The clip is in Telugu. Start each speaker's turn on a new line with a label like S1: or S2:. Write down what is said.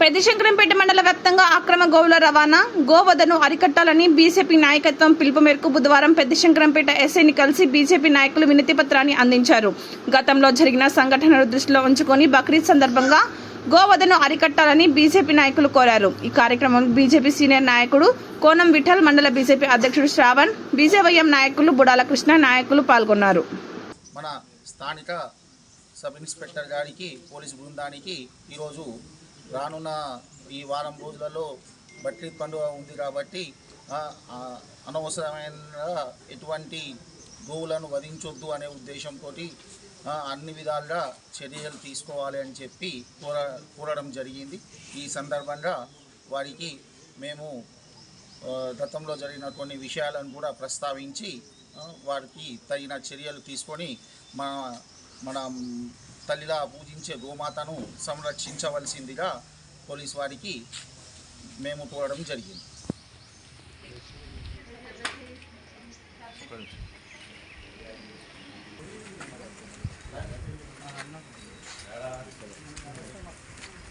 S1: పెద్దశంకరంపేట మండల వ్యాప్తంగా అక్రమ గోవుల రవాణా గోవధను అరికట్టాలని బీజేపీ నాయకత్వం పిలుపు మేరకు బుధవారం పెద్దశంకరంపేట ఎస్ఐని కలిసి బీజేపీ నాయకులు వినతి పత్రాన్ని అందించారు. గతంలో జరిగిన సంఘటనలు దృష్టిలో ఉంచుకొని బక్రీద్ సందర్భంగా గోవధను అరికట్టాలని బీజేపీ నాయకులు కోరారు. ఈ కార్యక్రమంలో బీజేపీ సీనియర్ నాయకుడు కోనం విఠల్ మండల బీజేపీ అధ్యక్షుడు శ్రావణ్ బీజేవైఎం నాయకులు బుడాల కృష్ణ నాయకులు పాల్గొన్నారు.
S2: మన స్థానిక సబ్ ఇన్స్పెక్టర్ గారికి పోలీసు బృందానికి ఈరోజు రానున్న ఈ వారం రోజులలో బక్రీద్ పండుగ ఉంది కాబట్టి అనవసరమైన ఎటువంటి గోవులను వధించొద్దు అనే ఉద్దేశంతో అన్ని విధాలుగా చర్యలు తీసుకోవాలి అని చెప్పి కోర కోరడం జరిగింది. ఈ సందర్భంగా వారికి మేము గతంలో జరిగిన కొన్ని విషయాలను కూడా ప్రస్తావించి వారికి తగిన చర్యలు తీసుకొని మన మన తల్లిలా పూజించే గోమాతను సంరక్షించవలసిందిగా పోలీస్ వారికి మేము కోరడం జరిగింది.